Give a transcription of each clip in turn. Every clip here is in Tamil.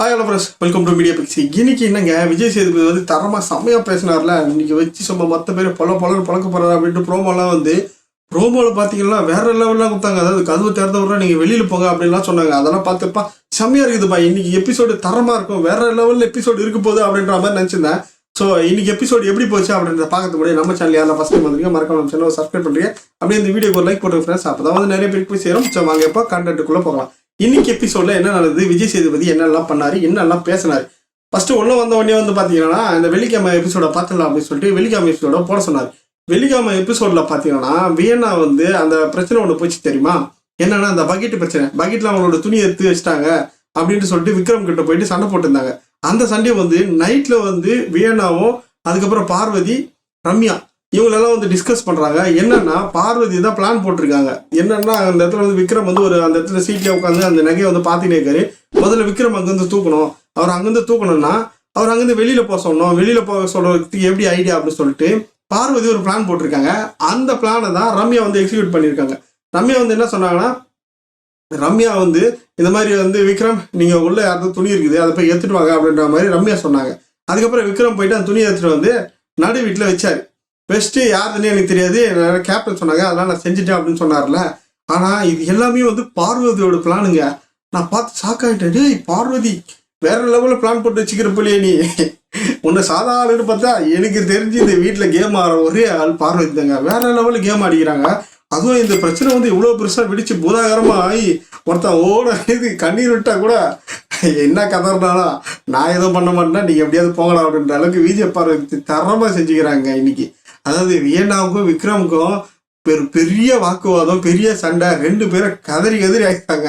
Hi hello friends welcome to media pixie இன்னைக்கு என்னங்க? விஜய் சேதுபதி வந்து தரமாக செம்மையா பேசினார்ல. இன்னைக்கு வச்சு சும்மா மற்ற பேர் பல பலர் பழக்க போறாரு அப்படின்ட்டு ப்ரோமோலாம் வந்து ப்ரோமோவில் பார்த்தீங்கன்னா வேற லெவல்லாம் கொடுத்தாங்க. அதாவது கதவு திறந்த விட நீங்கள் வெளியில் போங்க அப்படின்லாம் சொன்னாங்க. அதெல்லாம் பார்த்துப்பா செம்மையா இருக்குதுப்பா. இன்னைக்கு எபிசோடு தரமாக இருக்கும். வேற லெவலில் எபிசோடு இருக்க போகுது அப்படின்ற மாதிரி நினச்சிருந்தேன். ஸோ இன்னைக்கு எபிசோடு எப்படி போச்சு அப்படின்றத பார்க்கறது முன்னாடி நம்ம சேனல் யாரெல்லாம் ஃபஸ்ட் டைம் வந்துருக்கீங்க மறக்காம நம்ம சேனல் சப்ஸ்கிரைப் பண்ணுறீங்க அப்படியே இந்த வீடியோக்கு ஒரு லைக் போட்டு ஃப்ரெண்ட்ஸ் அப்போ தான் வந்து நிறைய பேருக்கு போய் சேரும். ஸோ வாங்க எப்போ கண்டென்ட்டுக்குள்ளே போகலாம். இன்னைக்கு எபிசோட்ல என்ன நடந்தது? விஜய் சேதுபதி என்னெல்லாம் பண்ணாரு? என்னெல்லாம் பேசினாரு? ஃபர்ஸ்ட் உள்ள வந்த உடனே வந்து பாத்தீங்கன்னா இந்த வெள்ளிக்கிழமை எபிசோட பார்த்துடலாம் அப்படின்னு சொல்லிட்டு வெள்ளிக்கிழமை எபிசோட போட சொன்னார். வெள்ளிக்கிழமை எபிசோட்ல பாத்தீங்கன்னா வியன்னா வந்து அந்த பிரச்சனை ஒன்று போச்சு தெரியுமா? என்னன்னா அந்த பக்கெட் பிரச்சனை. பக்கெட்ல அவங்களோட துணி எடுத்து வச்சிட்டாங்க அப்படின்னு சொல்லிட்டு விக்ரம் கிட்ட போயிட்டு சண்டை போட்டிருந்தாங்க. அந்த சண்டை வந்து நைட்ல வந்து வியன்னாவும் அதுக்கப்புறம் பார்வதி ரம்யா இவங்களெல்லாம் வந்து டிஸ்கஸ் பண்ணுறாங்க என்னன்னா பார்வதி தான் பிளான் போட்டிருக்காங்க. என்னன்னா அந்த இடத்துல வந்து விக்ரம் வந்து ஒரு அந்த இடத்துல சீட்டில் உட்காந்து அந்த நகையை வந்து பார்த்துட்டே இருக்காரு. முதல்ல விக்ரம் அங்கேருந்து தூக்கணும். அவர் அங்கேருந்து தூக்கணும்னா அவர் அங்கேருந்து வெளியில் போக சொல்லணும் வெளியில் போக சொல்கிறதுக்கு எப்படி ஐடியா அப்படின்னு சொல்லிட்டு பார்வதி ஒரு பிளான் போட்டிருக்காங்க. அந்த பிளானை தான் ரம்யா வந்து எக்ஸிக்யூட் பண்ணியிருக்காங்க. ரம்யா வந்து என்ன சொன்னாங்கன்னா ரம்யா வந்து இந்த மாதிரி வந்து விக்ரம் நீங்கள் உள்ள யாராவது துணி இருக்குது அதை போய் எடுத்துட்டு வாங்க அப்படின்ற மாதிரி ரம்யா சொன்னாங்க. அதுக்கப்புறம் விக்ரம் போயிட்டு அந்த துணியை எடுத்துட்டு வந்து நடு வீட்டில் வச்சாரு. பெஸ்ட்டு யாருன்னு எனக்கு தெரியாது. கேப்டன் சொன்னாங்க அதெல்லாம் நான் செஞ்சுட்டேன் அப்படின்னு சொன்னார்ல. ஆனால் இது எல்லாமே வந்து பார்வதியோட பிளானுங்க நான் பார்த்து ஷாக் டேய் பார்வதி வேற லெவலில் பிளான் போட்டு வச்சுக்கிற போலியே நீ. உன்னை சாதா ஆளுன்னு பார்த்தா எனக்கு தெரிஞ்சு இந்த வீட்டில் கேம் ஆடுற ஒரே ஆள் பார்வதி தாங்க. வேற லெவலில் கேம் ஆடிக்கிறாங்க. அதுவும் இந்த பிரச்சனை வந்து இவ்வளோ பெருசாக வெடிச்சு பூதாகரமாக ஆகி ஒருத்தன் ஓட இது கண்ணீர் விட்டா கூட என்ன கதறினாலும் நான் எதுவும் பண்ண மாட்டேன்னா நீங்கள் எப்படியாவது போகலாம் அப்படின்ற அளவுக்கு விஜய் பார்வதி தரமாக செஞ்சுக்கிறாங்க இன்னைக்கு. அதாவது வியன்னாவுக்கும் விக்ரமுக்கும் பெரு பெரிய வாக்குவாதம் பெரிய சண்டை ரெண்டு பேரும் கதறி கதறி ஆகிட்டாங்க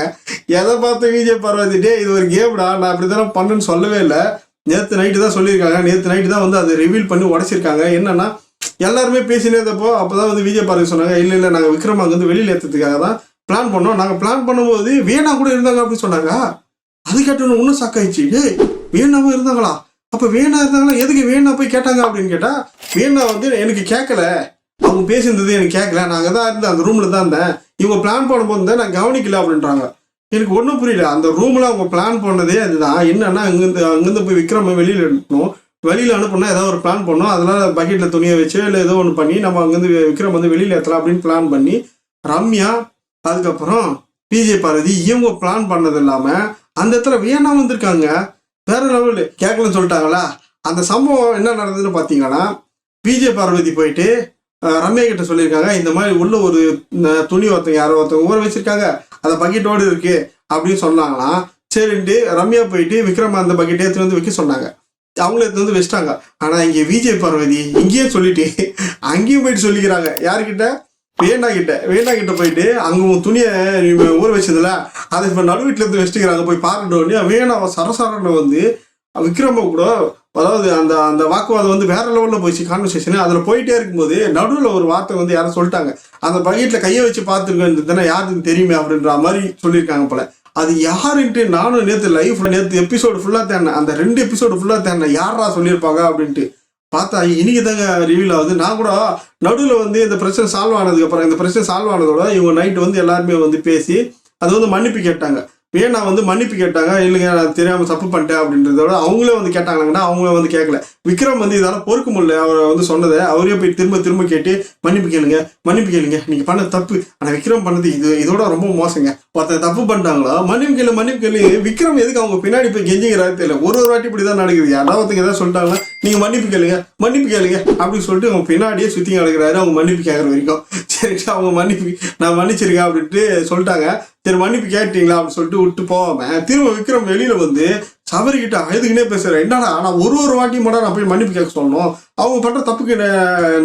எதை பார்த்து விஜய் பார்வதி இது ஒரு கேம்டா நான் அப்படி தானே பண்ணுன்னு சொல்லவே இல்லை. நேற்று நைட்டு தான் சொல்லியிருக்காங்க. நேற்று நைட்டு தான் வந்து அதை ரிவீல் பண்ணி உடச்சிருக்காங்க. என்னன்னா எல்லாருமே பேசினே இருந்தப்போ அப்பதான் வந்து விஜய் பார்வதி சொன்னாங்க இல்லை இல்லை நாங்கள் விக்ரம் அங்கே வந்து வெளியில் ஏற்றதுக்காக தான் பிளான் பண்ணோம். நாங்கள் பிளான் பண்ணும்போது வீணா கூட இருந்தாங்க அப்படின்னு சொன்னாங்க. அது கேட்டோன்னு இன்னும் சக்காயிடுச்சு டேய் வீணாவும் இருந்தாங்களா? அப்போ வேணா இருந்தாங்களா எதுக்கு வேணா போய் கேட்டாங்க அப்படின்னு கேட்டால் வேணா வந்து எனக்கு கேட்கல அவங்க பேசியிருந்தது எனக்கு கேட்கல நாங்கள் தான் இருந்தேன் அந்த ரூமில் தான் இருந்தேன். இவங்க பிளான் பண்ணும்போது தான் நான் கவனிக்கல அப்படின்றாங்க. எனக்கு ஒன்றும் புரியல. அந்த ரூமில் அவங்க பிளான் பண்ணதே அதுதான். என்னன்னா அங்கேருந்து அங்கேருந்து போய் விக்ரம வெளியில் எடுக்கணும் வெளியில் அனுப்புனா ஏதாவது ஒரு பிளான் பண்ணோம் அதனால் பக்கெட்டில் துணியை வச்சு இல்லை ஏதோ ஒன்று பண்ணி நம்ம அங்கேருந்து விக்ரம் வந்து வெளியில் ஏற்றலாம் அப்படின்னு பிளான் பண்ணி ரம்யா அதுக்கப்புறம் பிஜே பார்வதி இவங்க பிளான் பண்ணது இல்லாமல் அந்த இடத்துல வேணா வந்திருக்காங்க. வேற லெவல் கேட்கலன்னு சொல்லிட்டாங்களா? அந்த சம்பவம் என்ன நடந்ததுன்னு பார்த்தீங்கன்னா பிஜே பார்வதி போயிட்டு ரம்யா கிட்ட சொல்லியிருக்காங்க இந்த மாதிரி உள்ள ஒரு துணி ஒருத்தங்க யாரோ ஒருத்தவங்க ஊற வச்சிருக்காங்க அந்த பக்கெட்டோடு இருக்கு அப்படின்னு சொன்னாங்கன்னா சரின்ட்டு ரம்யா போயிட்டு விக்ரம் அந்த பக்கெட்டை எடுத்துட்டு வந்து வைக்க சொன்னாங்க. அவங்கள எடுத்து வந்து வச்சிட்டாங்க. ஆனால் இங்கே விஜய் பார்வதி இங்கேயே சொல்லிட்டு அங்கேயும் போயிட்டு சொல்லிக்கிறாங்க. யார்கிட்ட? வேண்டா கிட்ட வேண்டா கிட்ட போயிட்டு அங்க உன் துணியை ஊற வச்சதுல அதை இப்ப நடு வீட்டுல இருந்து வச்சுக்கிறாங்க போய் பாருன்ற உடனே வேணா சரசரன்னு வந்து விக்ரம கூட அதாவது அந்த அந்த வாக்குவாதம் வந்து வேற லெவல்ல போயிடுச்சு கான்வர்சேஷன் அதுல போயிட்டே இருக்கும்போது நடுவில் ஒரு வார்த்தை வந்து யாரும் சொல்லிட்டாங்க. அந்த பக்கெட்டில் கையை வச்சு பார்த்துருக்கேன் தானே யாருன்னு தெரியுமே அப்படின்ற மாதிரி சொல்லியிருக்காங்க போல. அது யாருன்ட்டு நானும் நேற்று லைஃப்ல நேற்று எபிசோடு ஃபுல்லாக தேடினேன். அந்த ரெண்டு எபிசோடு ஃபுல்லாக தேடினேன். யாரா சொல்லியிருப்பாங்க அப்படின்ட்டு. பார்த்தா இன்னைக்கு தாங்க ரிவீல் ஆகுது. நான் கூட நடுவில் வந்து இந்த பிரச்சனை சால்வ் ஆனதுக்கப்புறம் இந்த பிரச்சனை சால்வ் ஆனதோட இவங்க நைட்டு வந்து எல்லாருமே வந்து பேசி அது வந்து மன்னிப்பு கேட்டாங்க. ஏன் நான் வந்து மன்னிப்பு கேட்டாங்க? இல்லைங்க நான் தெரியாமல் தப்பு பண்ணிட்டேன் அப்படின்றத விட அவங்களே வந்து கேட்டாங்கன்னா அவங்கள வந்து கேட்கல. விக்ரம் வந்து இதால் பொறுக்க முடியல. அவரை வந்து சொன்னதை அவரே போய் திரும்ப திரும்ப கேட்டு மன்னிப்பு கேளுங்க மன்னிப்பு கேளுங்க. நீங்கள் பண்ண தப்பு. ஆனால் விக்ரம் பண்ணது இது இதோட ரொம்ப மோசங்க. ஒருத்தர் தப்பு பண்ணிட்டாங்களா? மன்னிப்பு கேளு மன்னிப்பு கேளு. விக்ரம் எதுக்கு அவங்க பின்னாடி போய் கெஞ்சிங்கிறாரு தெரியல. ஒரு ஒரு வாட்டி இப்படி தான் நடக்குது. யாராவது ஒருத்தங்க ஏதாவது சொல்லிட்டாங்கன்னா நீங்கள் மன்னிப்பு கேளுங்க மன்னிப்பு கேளுங்க அப்படின்னு சொல்லிட்டு அவங்க பின்னாடியே சுற்றி நடக்கிறாரு அவங்க மன்னிப்பு கேட்கற வரைக்கும். சரி அவங்க மன்னிப்பு நான் மன்னிச்சிருக்கேன் அப்படின்ட்டு சொல்லிட்டாங்க. சரி மன்னிப்பு கேட்டீங்களா அப்படின்னு சொல்லிட்டு விட்டு போகாம திரும்ப விக்ரம் வெளியில வந்து சபரிக்கிட்ட அழுதுகினே பேசுறேன் என்னடா நான் ஒரு ஒரு வாட்டி மட்டும் நான் போய் மன்னிப்பு கேட்க சொல்லணும் அவங்க பண்ற தப்புக்கு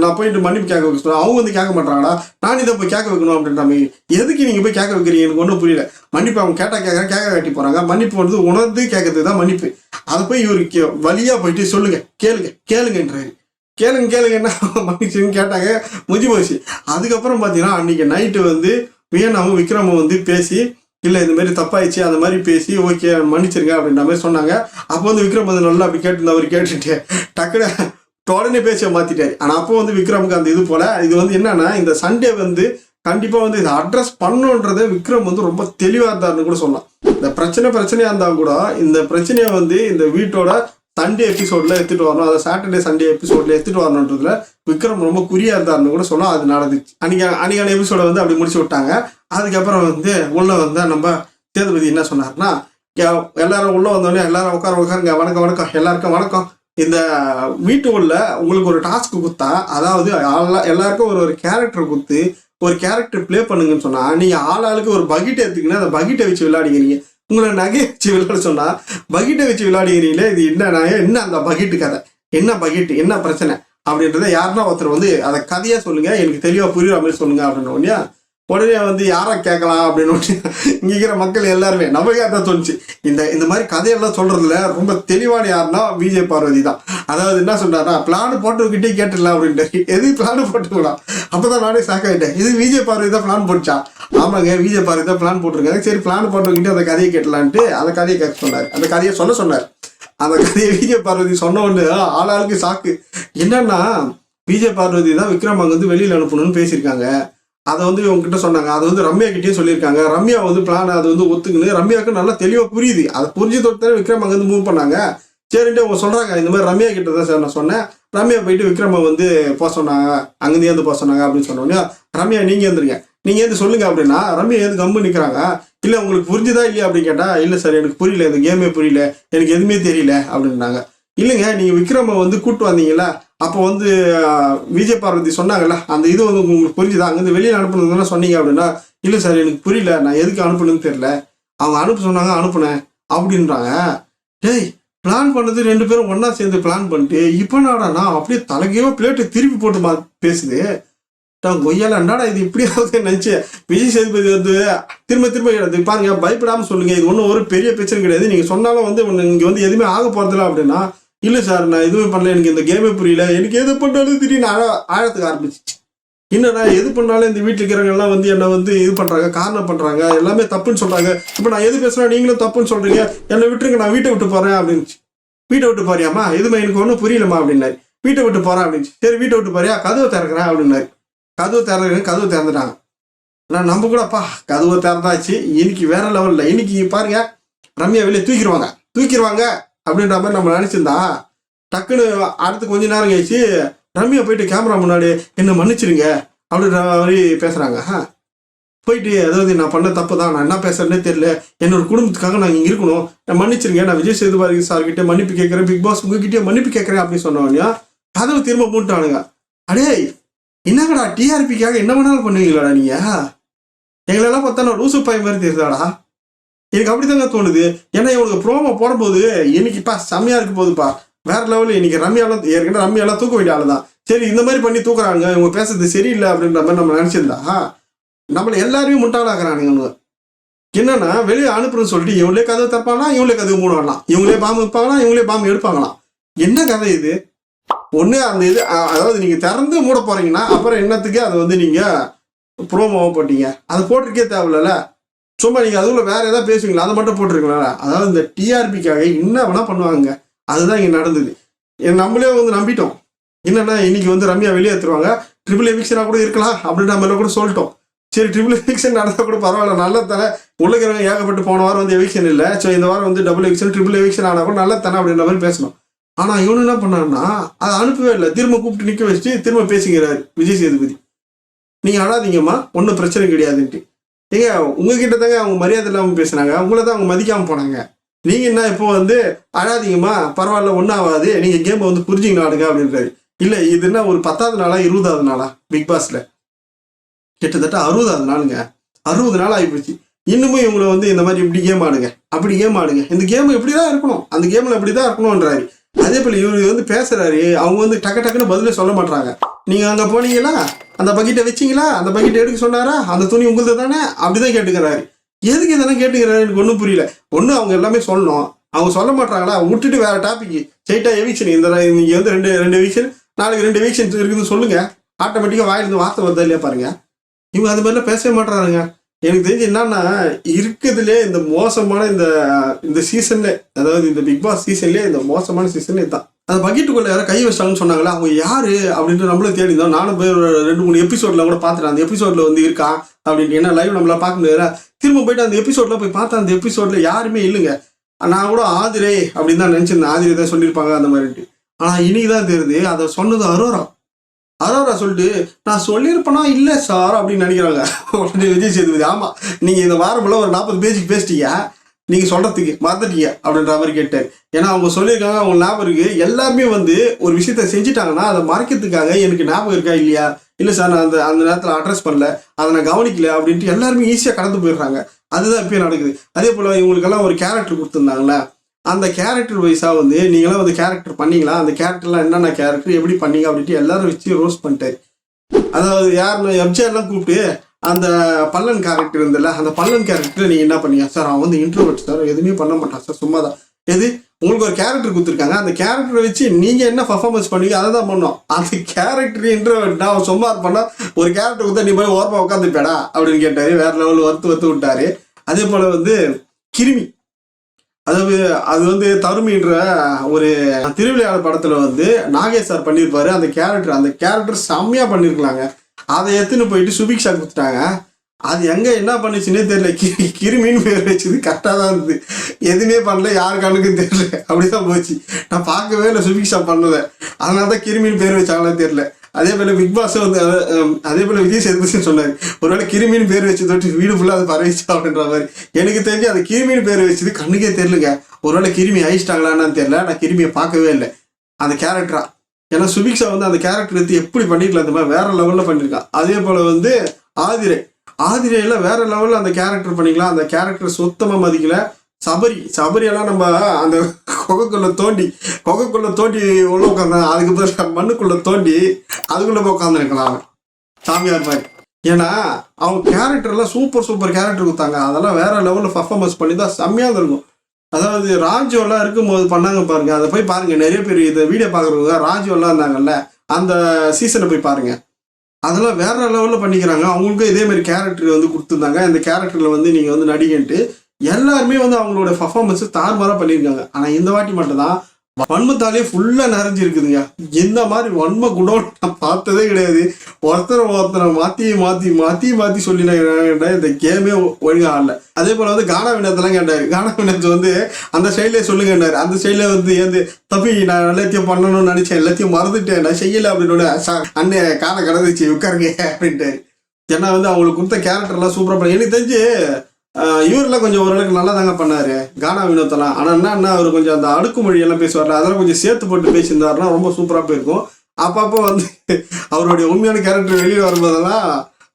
நான் போயிட்டு மன்னிப்பு கேட்க வைக்க சொல்லணும் அவங்க வந்து கேட்க மாட்டாங்களா நான் இதை போய் கேட்க வைக்கணும் அப்படின்ற மாதிரி. எதுக்கு நீங்க போய் கேட்க வைக்கிறீங்க? எனக்கு ஒன்றும் புரியல. மன்னிப்பு அவங்க கேட்டா கேட்கறேன் கேட்க காட்டி போறாங்க. மன்னிப்பு வந்து உணர்ந்து கேட்கறதுக்கு தான் மன்னிப்பு. அதை போய் இவருக்கு வழியா போயிட்டு சொல்லுங்க கேளுங்க கேளுங்கன்றாரு. கேளுங்க கேளுங்க என்ன மன்னிச்சுன்னு கேட்டாங்க முஞ்சி போச்சு அதுக்கப்புறம் பார்த்தீங்கன்னா அன்னைக்கு நைட்டு வந்து வியன்னாவும் விக்ரமும் வந்து பேசி இல்லை இந்த மாதிரி தப்பாயிடுச்சு அந்த மாதிரி பேசி ஓகே மன்னிச்சிருங்க அப்படின்ற மாதிரி சொன்னாங்க. அப்போ வந்து விக்ரம் வந்து நல்லா அப்படி கேட்டு அவர் கேட்டுட்டு டக்குனு உடனே பேச்ச மாத்திட்டாரு. ஆனா அப்போ வந்து விக்ரமுக்கு அந்த இது போல இது வந்து என்னன்னா இந்த சண்டே வந்து கண்டிப்பா வந்து இதை அட்ரஸ் பண்ணுன்றதை விக்ரம் வந்து ரொம்ப தெளிவா இருந்தாருன்னு கூட சொல்லலாம். இந்த பிரச்சனை பிரச்சனையா இருந்தா கூட இந்த பிரச்சனையை வந்து இந்த வீட்டோட சண்டே எபிசோட்ல எடுத்துட்டு வரணும். அதை சாட்டர்டே சண்டே எபிசோட்ல எடுத்துட்டு வரணுன்றதுல விக்ரம் ரொம்ப குறியா இருந்தாருன்னு கூட சொன்னால் அது நடந்துச்சு. அன்னைக்கு அன்னைக்கான எபிசோட வந்து அப்படி முடிச்சு விட்டாங்க. அதுக்கப்புறம் வந்து உள்ள வந்தா நம்ம சேதுபதி என்ன சொன்னார்னா எல்லாரும் உள்ள வந்தோடனே எல்லாரும் உட்கார உட்காருங்க. வணக்கம் வணக்கம். எல்லாருக்கும் வணக்கம். இந்த வீட்டு உள்ள உங்களுக்கு ஒரு டாஸ்க் கொடுத்தா அதாவது எல்லாருக்கும் ஒரு ஒரு கேரக்டர் கொடுத்து ஒரு கேரக்டர் ப்ளே பண்ணுங்கன்னு சொன்னா நீங்க ஆள் ஆளுக்கு ஒரு பக்கெட் எடுத்துக்கிங்கன்னா அந்த பக்கெட்டை வச்சு விளையாடிக்கிறீங்க உங்களை நகையை வச்சு விளையாட சொன்னா பக்கெட்டை வச்சு விளையாடுகிறீங்களே இது என்ன நகை என்ன அந்த பக்கெட்டு கதை? என்ன பக்கெட் என்ன பிரச்சனை? அப்படின்றத யாருன்னா ஒருத்தர் வந்து அதை கதையா சொல்லுங்க எனக்கு தெளிவா புரியுற மாதிரி சொல்லுங்க அப்படின்னு இல்லையா? உடனே வந்து யாரை கேட்கலாம் அப்படின்னு இங்கே இங்க இருக்கிற மக்கள் எல்லாருமே நமக்கே தான் தோணுச்சு? இந்த இந்த மாதிரி கதையெல்லாம் சொல்றதுல ரொம்ப தெளிவான யாருன்னா விஜய் பார்வதி தான். அதாவது என்ன சொல்றாருன்னா பிளான் போட்டுக்கிட்டே கேட்டுடலாம் அப்படின்ட்டு. எது பிளான் போட்டுக்கலாம் அப்பதான் நானே ஷாக் ஆயிட்டேன். இது விஜய் பார்வதி தான் பிளான் போட்டுச்சா ஆமாங்க விஜய் பார்வதி தான் பிளான் போட்டிருக்காங்க சரி பிளான் போட்டுக்கிட்டு அந்த கதையை கேட்டலான்ட்டு அந்த கதையை கேட்க சொன்னார். அந்த கதையை சொல்ல சொன்னார். அந்த கதையை விஜய் பார்வதி சொன்ன ஆளாளுக்கு சாக்கு என்னன்னா விஜய் பார்வதி தான் விக்ரம் அங்க வந்து வெளியில் அனுப்பணும்னு பேசியிருக்காங்க. அதை வந்து இவங்க கிட்ட சொன்னாங்க. அது வந்து ரம்யா கிட்டேயும் சொல்லியிருக்காங்க. ரம்யா வந்து பிளான் அது வந்து ஒத்துக்குன்னு. ரம்யாவுக்கு நல்லா தெளிவாக புரியுது. அதை புரிஞ்சு தொட்டு விக்ரம் அங்கேருந்து வந்து மூவ் பண்ணாங்க. சரின்ட்டு அவங்க சொல்கிறாங்க இந்த மாதிரி ரம்யா கிட்ட தான் சார் நான் சொன்னேன். ரம்யா போயிட்டு விக்ரம வந்து போக சொன்னாங்க. அங்கேருந்து ஏந்து போக சொன்னாங்க அப்படின்னு சொன்னோடனே ரம்யா நீங்கள் எழுந்துருங்க நீங்கள் ஏந்து சொல்லுங்க அப்படின்னா ரம்யா ஏது கம்பு நிற்கிறாங்க இல்லை உங்களுக்கு புரிஞ்சுதா இல்லையா? அப்படின்னு கேட்டால் இல்லை சார் எனக்கு புரியல. இந்த கேமே புரியல. எனக்கு எதுவுமே தெரியல. அப்படின்னாங்க. இல்லைங்க நீங்கள் விக்ரம வந்து கூப்பிட்டு வந்தீங்களா அப்போ வந்து விஜய் பார்வதி சொன்னாங்கல்ல அந்த இது வந்து உங்களுக்கு புரிஞ்சுதா? அங்கேருந்து வெளியில் அனுப்பணும்னு சொன்னீங்க அப்படின்னா இல்லை சார் எனக்கு புரியல. நான் எதுக்கு அனுப்பணும்னு தெரில அவங்க அனுப்ப சொன்னாங்க அனுப்புனேன் அப்படின்றாங்க. டேய் பிளான் பண்ணது ரெண்டு பேரும் ஒன்றா சேர்ந்து பிளான் பண்ணிட்டு இப்போ நாடாண்ணா அப்படியே தலைகையோ பிளேட்டை திருப்பி போட்டு மா பேசுது. நான் கொய்யால என்னடா இது இப்படியாவது நினச்சி விஜய் சேதுபதி வந்து திரும்ப திரும்ப இது பாருங்க பயப்படாமல் சொல்லுங்கள் இது ஒன்றும் ஒரு பெரிய பிரச்சனை கிடையாது. நீங்கள் சொன்னாலும் வந்து இங்கே வந்து எதுவுமே ஆக போகிறதில்ல அப்படின்னா இல்லை சார் நான் எதுவுமே பண்ணல. எனக்கு இந்த கேமே புரியல. எனக்கு எது பண்ணாலும் திடீர்னு ஆழ ஆழத்துக்கு ஆரம்பிச்சிச்சு. என்னடா எது பண்ணாலும் இந்த வீட்டில் இருக்கிறவங்க எல்லாம் வந்து என்னை வந்து இது பண்ணுறாங்க காரணம் பண்ணுறாங்க எல்லாமே தப்புன்னு சொல்கிறாங்க இப்போ நான் எது பேசுறேன் நீங்களும் தப்புன்னு சொல்கிறீங்க என்னை விட்டுருங்க நான் வீட்டை விட்டு போகிறேன் அப்படின்னுச்சு. வீட்டை விட்டு போறியாமா எதுவுமே எனக்கு ஒன்றும் புரியலம்மா அப்படின்னாரு. வீட்டை விட்டு போகிறேன் அப்படின்ச்சு சரி வீட்டை விட்டு போறியா? கதவை திறக்கிறேன் அப்படின்னாரு. கதவை திறக்கிறேன் கதவை திறந்துட்டாங்க. நான் நம்ம கூடப்பா கதவை திறந்தாச்சு. இன்னைக்கு வேற லெவலில் இன்னைக்கு பாருங்க. ரம்யா வெளியே தூக்கிடுவாங்க. தூக்கிடுவாங்க. அப்படின்ற மாதிரி நம்ம நினைச்சிருந்தா டக்குன்னு அடுத்து கொஞ்ச நேரம் கழிச்சு ரம்யா போயிட்டு கேமரா முன்னாடி என்ன மன்னிச்சிருங்க அப்படின்ற மாதிரி பேசுறாங்க. ஆ. போயிட்டு அதாவது நான் பண்ண தப்பு தான் நான் என்ன பேசுறேன்னே தெரியல. என்னோட குடும்பத்துக்காக நான் இங்கே இருக்கணும். நான் மன்னிச்சிருங்க நான் விஜய் சேதுபாதி சார்கிட்ட மன்னிப்பு கேட்குறேன் பிக் பாஸ் உங்ககிட்டயே மன்னிப்பு கேட்குறேன் அப்படின்னு சொன்னவங்க கதவு திரும்ப மூட்டானுங்க அடே என்னங்கடா டிஆர்பிக்காக என்ன வேணாலும் பண்ணுவீங்களாடா நீங்க? எங்களெல்லாம் பார்த்தா நான் லூசு பாய் மாதிரி தெரியுதாடா? எனக்கு அப்படிதாங்க தோணுது. ஏன்னா இவனுக்கு ப்ரோமோ போடும்போது இன்னைக்குப்பா செம்மையா இருக்க போகுதுப்பா. வேற லெவலில் இன்னைக்கு ரம்யாலாம் ஏற்கனவே ரம்யாலாம் தூக்க வேண்டிய ஆள் தான் சரி இந்த மாதிரி பண்ணி தூக்குறாங்க. இவங்க பேசுறது சரியில்லை அப்படின்ற மாதிரி நம்ம நினைச்சிருந்தா நம்மளை எல்லாருமே முட்டாளாக்குறானுங்க என்னன்னா வெளியே அனுப்புறேன்னு சொல்லிட்டு இவங்களே கதவு தப்பானா இவங்களே கதவு மூடலாம் இவங்களே பாம்பு வைப்பாங்களா? இவங்களே பாம்பு எடுப்பாங்களாம் என்ன கதை இது? ஒன்று அந்த இது அதாவது நீங்கள் திறந்து மூட போறீங்கன்னா அப்புறம் என்னத்துக்கு அதை வந்து நீங்கள் ப்ரோமோவை போட்டீங்க? அதை போட்டிருக்கே தேவையில்ல சும்மா நீங்கள் அதுக்குள்ள வேறு எதாவது பேசுவீங்களா? அதை மட்டும் போட்டிருக்கலாம் அதாவது இந்த டிஆர்பிக்காக என்ன வேணால் பண்ணுவாங்க. அதுதான் இங்கே நடந்தது. எ- நம்மளே வந்து நம்பிட்டோம். என்னென்னா இன்னைக்கு வந்து ரம்யா வெளியேற்றுவாங்க ட்ரிபிள் எவிக்ஷனா கூட இருக்கலாம் அப்படின்ற மாதிரி கூட சொல்லிட்டோம். சரி ட்ரிபிள் எவிக்ஷன் நடந்தால் கூட பரவாயில்ல நல்ல தானே உள்ளக்கிறவங்க ஏகப்பட்டு போன வாரம் வந்து எவிக்ஷன் இல்லை. ஸோ இந்த வாரம் வந்து டபுள் எவிக்ஷன் ட்ரிபிள் எவிக்ஷன் ஆனா கூட நல்ல தானே அப்படின்ற மாதிரி பேசணும். ஆனால் இவனு என்ன பண்ணான்னா அதை அனுப்பவே இல்லை. திரும்ப கூப்பிட்டு நிற்க வச்சுட்டு திரும்ப பேசுகிறார் விஜய் சேதுபதி. நீங்கள் அழாதீங்கம்மா ஒன்றும் பிரச்சனை கிடையாதுன்ட்டு. ஏங்க உங்ககிட்ட தாங்க அவங்க மரியாதை இல்லாமல் பேசுனாங்க. உங்களை தான் அவங்க மதிக்காமல் போனாங்க. நீங்க என்ன இப்போ வந்து அழாதீங்கம்மா பரவாயில்ல ஒன்றும் ஆகாது நீங்க கேமை வந்து புரிஞ்சுங்க ஆடுங்க அப்படின்றாரு. இல்ல இது என்ன ஒரு பத்தாவது நாளா இருபதாவது நாளா பிக் பாஸ்ல கிட்டத்தட்ட அறுபதாவது நாளுங்க. அறுபது நாள் ஆகிப்போச்சு இன்னமும் இவங்களை வந்து இந்த மாதிரி இப்படி கேம் ஆடுங்க அப்படி கேம் ஆடுங்க. இந்த கேம் இப்படிதான் இருக்கணும். அந்த கேம்ல இப்படிதான் இருக்கணும்ன்றாரு. அதே போல இவரு வந்து பேசுறாரு. அவங்க வந்து டக்கு டக்குன்னு பதிலே சொல்ல மாட்டாங்க நீங்க அங்க போனீங்களா? அந்த பக்கெட்டை வச்சீங்களா? அந்த பக்கெட்டை எடுக்க சொன்னாரா? அந்த துணி உங்களது தானே? அப்படிதான் கேட்டுக்கிறாரு. எதுக்கு இதெல்லாம் கேட்டுக்கிறாரு? எனக்கு ஒன்றும் புரியல. ஒண்ணு அவங்க எல்லாமே சொல்லணும். அவங்க சொல்ல மாட்டாங்களா? விட்டுட்டு வேற டாபிக் ஸ்ட்ரைட்டா எவிக்ஷன் இந்த நீங்க வந்து ரெண்டு ரெண்டு எவிக்ஷன் நாளைக்கு ரெண்டு எவிக்ஷன் இருக்குதுன்னு சொல்லுங்க. ஆட்டோமேட்டிக்கா வாயிலிருந்து வார்த்தை வருதா இல்லையா பாருங்க. இவங்க அது மாதிரிலாம் பேசவே மாட்டாருங்க எனக்கு தெரிஞ்சு என்னன்னா இருக்கிறதுலே இந்த மோசமான இந்த இந்த சீசன்ல அதாவது இந்த பிக் பாஸ் சீசன்லேயே இந்த மோசமான சீசன் இதுதான் அந்த பக்கெட்டுக்குள்ள யாரும் கை வச்சாங்கன்னு சொன்னாங்களே? அவங்க யாரு? அப்படின்ட்டு நம்மளும் தேடி இருந்தோம் நானும் போய் ஒரு ரெண்டு மூணு எபிசோட்ல கூட பார்த்துட்டேன். அந்த எபிசோட்ல வந்து இருக்கான் அப்படின்ட்டு ஏன்னா லைவ் நம்மள பார்க்க முடியாது திரும்ப போயிட்டு அந்த எபிசோட்ல போய் பார்த்தா அந்த எபிசோட்ல யாருமே இல்லைங்க. நான் கூட ஆதிரே அப்படின்னு தான் நினைச்சிருந்தேன். ஆதிரே தான் சொல்லியிருப்பாங்க அந்த மாதிரிட்டு ஆனா இன்னைக்கு தான் தெரியுது. அதை சொன்னது அரோரா. அரோரா சொல்லிட்டு நான் சொல்லியிருப்பேனா? இல்லை சார் அப்படின்னு நினைக்கிறாங்க. உடனே விஜய் சேதுபதி ஆமா. நீங்க இந்த வாரம்ல ஒரு நாற்பது பேஜுக்கு பேசிட்டீங்க. நீங்க சொல்றதுக்கு மறந்துட்டீங்க அப்படின்ற மாதிரி கேட்டார் ஏன்னா அவங்க சொல்லியிருக்காங்க அவங்க ஞாபகம் இருக்கு. எல்லாருமே வந்து ஒரு விஷயத்த செஞ்சுட்டாங்கன்னா அதை மறைக்கிறதுக்காக எனக்கு ஞாபகம் இருக்கா இல்லையா? இல்லை சார் நான் அந்த அந்த நேரத்தில் அட்ரஸ் பண்ணல அதை நான் கவனிக்கல அப்படின்ட்டு எல்லாருமே ஈஸியாக கடந்து போயிடுறாங்க. அதுதான் இப்பயும் நடக்குது. அதே போல் இவங்களுக்கெல்லாம் ஒரு கேரக்டர் கொடுத்துருந்தாங்களே? அந்த கேரக்டர் வைஸாக வந்து நீங்களாம் வந்து கேரக்டர் பண்ணீங்களா? அந்த கேரக்டர்லாம் என்னென்ன கேரக்டர் எப்படி பண்ணீங்க அப்படின்ட்டு எல்லாரும் வச்சு ரோஸ் பண்ணிட்டாரு. அதாவது யாருன்னு எம்ஜிஆர்லாம் கூப்பிட்டு அந்த பல்லன் கேரக்டர் இருந்தில்ல அந்த பல்லன் கேரக்டர் நீங்க என்ன பண்ணீங்க? சார் அவன் வந்து இன்ட்ரோவர்ட் சார். எதுவுமே பண்ண மாட்டான் சார். சும்மா தான் எது? உங்களுக்கு ஒரு கேரக்டர் கொடுத்துருக்காங்க. அந்த கேரக்டரை வச்சு நீங்க என்ன பர்ஃபார்மன்ஸ் பண்ணீங்க அதை தான் பண்ணோம். அந்த கேரக்டர் இன்ட்ரோவர்ட் அவன் சும்மா பண்ணா ஒரு கேரக்டர் கொடுத்தா நீ போய் ஓரமா உட்காந்துப்பேடா அப்படின்னு கேட்டாரு. வேற லெவலில் வறுத்து வறுத்து விட்டாரு. அதே போல வந்து கிருமி. அதாவது அது வந்து தருமின்ற ஒரு திருவிளையாடல் படத்துல வந்து நாகேஷ் சார் பண்ணியிருப்பாரு அந்த கேரக்டர் அந்த கேரக்டர் செம்மையா பண்ணியிருக்கலாங்க அதை எடுத்துன்னு போயிட்டு சுபிக்ஷா கொடுத்துட்டாங்க. அது எங்க என்ன பண்ணுச்சுன்னே தெரியல. கி- கிருமின்னு பேர் வச்சது கரெக்டாக தான் இருந்தது. எதுவுமே பண்ணல யார் கண்ணுக்கும் தெரியல. அப்படிதான் போச்சு. நான் பார்க்கவே இல்லை சுபிக்ஷா பண்ணதை. அதனால தான் கிருமின்னு பேர் வச்சாங்களே தெரியல. அதே போல பிக் பாஸ் வந்து அதே போல விஜய் சேதுபதினு சொன்னாரு. ஒருவேளை கிருமின்னு பேர் வச்சு தொட்டு வீடு ஃபுல்லாக அது பரவிச்சா அப்படின்ற மாதிரி. எனக்கு தெரிஞ்சு அது கிருமின்னு பேர் வச்சது கண்ணுக்கே தெரியலங்க. ஒருவேளை கிருமி அழிச்சிட்டாங்களான்னு தெரியல. நான் கிருமியை பார்க்கவே இல்லை. அந்த கேரக்டரா ஏன்னா சுபிக்ஷா வந்து அந்த கேரக்டர் எடுத்து எப்படி பண்ணிருக்கலாம் அந்த மாதிரி வேற லெவல்ல பண்ணிருக்கான் அதே போல வந்து ஆதிரை. ஆதிரையில வேற லெவல்ல அந்த கேரக்டர் பண்ணிக்கலாம். அந்த கேரக்டர் சுத்தமா மதிக்கல. சபரி. சபரியெல்லாம் நம்ம அந்த குகைக்குள்ள தோண்டி குகைக்குள்ள தோண்டி உள்ள உட்காந்து அதுக்கு பதிலா மண்ணுக்குள்ள தோண்டி அதுக்குள்ள போய் உட்காந்துருக்கலாம் அவன். சாமியார் மாதிரி. ஏன்னா அவங்க கேரக்டர்லாம் சூப்பர் சூப்பர் கேரக்டர் கொடுத்தாங்க. அதெல்லாம் வேற லெவலில் பர்ஃபார்மன்ஸ் பண்ணி தான் செம்மையாக இருக்கும் அதாவது ராஜோலாம் இருக்கும்போது பண்ணாங்க பாருங்க. அதை போய் பாருங்க. நிறைய பேர் இதை வீடியோ பார்க்குறவங்க ராஜோலாம் இருந்தாங்கல்ல அந்த சீசனை போய் பாருங்க. அதெல்லாம் வேற லெவலில் பண்ணிக்கிறாங்க. அவங்களுக்கும் இதே மாதிரி கேரக்டர் வந்து கொடுத்துருந்தாங்க. இந்த கேரக்டரில் வந்து நீங்கள் வந்து நடிகன்ட்டு எல்லாருமே வந்து அவங்களோட பர்ஃபார்மன்ஸ் தாறுமாறாக பண்ணியிருக்காங்க. ஆனால் இந்த வாட்டி மட்டும்தான் வன்மத்தாலே ஃபுல்லாக நிறைஞ்சிருக்குதுங்க. இந்த மாதிரி வன்ம குணம் நான் பார்த்ததே கிடையாது. ஒருத்தரை ஒருத்தரை மாற்றி மாற்றி மாற்றி மாற்றி சொல்லி இந்த கேமே ஒழுங்கா ஆடல. அதே போல் வந்து கானா வினத்தெல்லாம் கேட்டார். கானா வினத் வந்து அந்த ஸ்டைலே சொல்லுங்கன்னாரு அந்த ஸ்டைல வந்து ஏந்து தப்பி நான் எல்லாத்தையும் பண்ணணும்னு நினைச்சேன். எல்லாத்தையும் மறந்துட்டேன். நான் செய்யல அப்படின்னு சார் அண்ணே காலை கடந்துச்சு உட்காருங்க அப்படின்ட்டு ஏன்னா வந்து அவங்களுக்கு கொடுத்த கேரக்டர்லாம் சூப்பராக பண்ண எனக்கு தெரிஞ்சு ஆஹ், இவரெல்லாம் கொஞ்சம் ஓரளவுக்கு நல்லா தாங்க பண்ணார். கானா வினோத்தெல்லாம். ஆனால் என்ன அவர் கொஞ்சம் அந்த அடுக்குமொழி எல்லாம் பேசுவார்ல அதெல்லாம் கொஞ்சம் சேர்த்து போட்டு பேசியிருந்தாருன்னா ரொம்ப சூப்பராக போயிருக்கும். அப்பப்போ வந்து அவருடைய உண்மையான கேரக்டர் வெளியே வரும்போதெல்லாம்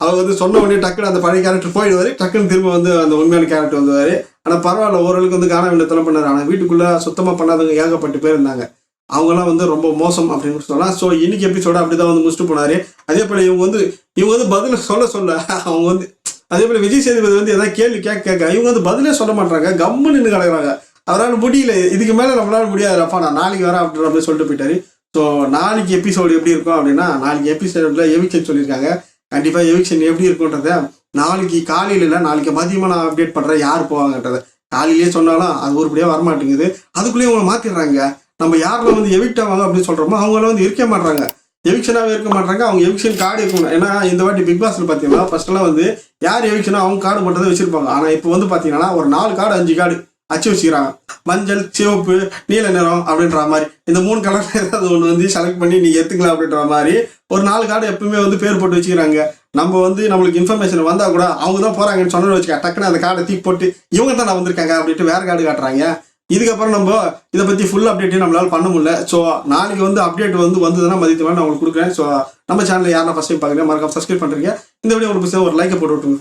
அவர் வந்து சொன்ன உடனே டக்குன்னு அந்த பழைய கேரக்டர் போயிடுவாரு. டக்குன்னு திரும்ப வந்து அந்த உண்மையான கேரக்டர் வந்துவார் ஆனால் பரவாயில்ல ஓரளவுக்கு வந்து காண விண்ணத்தெல்லாம் பண்ணார். ஆனால் வீட்டுக்குள்ளே சுத்தமாக பண்ணாதவங்க ஏகப்பட்டு பேர் இருந்தாங்க. அவங்கெல்லாம் வந்து ரொம்ப மோசம் அப்படின்னு சொல்லலாம் ஸோ இன்னைக்கு எபிசோட அப்படிதான் வந்து முடிச்சுட்டு போனாரு. அதே போல இவங்க வந்து இவங்க வந்து பதில் சொல்ல சொல்ல அவங்க வந்து அதே போல விஜய் சேதுபதி வந்து ஏதாவது கேள்வி கேட்க கேட்க இவங்க வந்து பதிலே சொல்ல மாட்டாங்க கம்மு நின்று கிடக்குறாங்க. அவரால் முடியல இதுக்கு மேல நம்மளால முடியாது ரப்பா நான் நாளைக்கு வரேன் அப்படின்ற மாதிரி சொல்லிட்டு போயிட்டாரு. ஸோ நாளைக்கு எபிசோடு எப்படி இருக்கும் அப்படின்னா நாளைக்கு எபிசோட்ல எவிக்ஷன் சொல்லியிருக்காங்க. கண்டிப்பா எவிக்ஷன் எப்படி இருக்கும்ன்றத நாளைக்கு காலையில இல்லை நாளைக்கு மதியமா நான் அப்டேட் பண்றேன் யார் போவாங்கன்றத. காலையிலேயே சொன்னாலும் அது ஒருபடியா வரமாட்டேங்குது. அதுக்குள்ளேயே உங்களை மாத்திடுறாங்க. நம்ம யாரில் வந்து எவிக்ட் ஆவாங்க அப்படின்னு சொல்றோமோ அவங்கள வந்து இருக்க மாட்டாங்க எவிக்ஷனாகவே இருக்க மாட்டாங்க அவங்க எவிக்ஷன் கார்டு இருக்கணும். ஏன்னா இந்த வாட்டி பிக் பாஸில் பார்த்தீங்கன்னா ஃபர்ஸ்ட்லாம் வந்து யார் எவிக்ஷனோ அவங்க கார்டு மட்டும் தான் வச்சிருப்பாங்க. ஆனால் இப்போ வந்து பார்த்தீங்கன்னா ஒரு நாலு கார்டு அஞ்சு கார்டு அச்சு வச்சுக்கிறாங்க. மஞ்சள் சிவப்பு நீல நிறம் அப்படின்ற மாதிரி. இந்த மூணு கலர்ல ஏதாவது ஒன்று வந்து செலக்ட் பண்ணி நீங்கள் எடுத்துக்கலாம் அப்படின்ற மாதிரி ஒரு நாலு கார்டு எப்பவுமே வந்து பேர் போட்டு வச்சுக்கிறாங்க. நம்ம வந்து நம்மளுக்கு இன்ஃபர்மேஷன் வந்தால் கூட அவங்க தான் போகிறாங்கன்னு சொன்னோன்னு வச்சுக்க டக்குன்னு அந்த கார்டை தூக்கி போட்டு இவங்க தான் நான் வந்திருக்காங்க அப்படின்ட்டு வேறு கார்டு காட்டுறாங்க. இதுக்கப்புறம் நம்ம இதை பற்றி ஃபுல் அப்டேட்டையும் நம்மளால பண்ண முடியல. ஸோ நாளைக்கு வந்து அப்டேட் வந்து வந்ததுன்னா மதியத்து நான் உங்களுக்கு கொடுக்குறேன். ஸோ நம்ம சேனல் யாரா ஃபஸ்ட் டைம் பார்க்குறேன் மறக்காம சப்ஸ்கிரைப் பண்ணுறீங்க இந்த வீடியோ உங்களுக்கு ஒரு லைக்கை போட்டு விட்டுருங்க.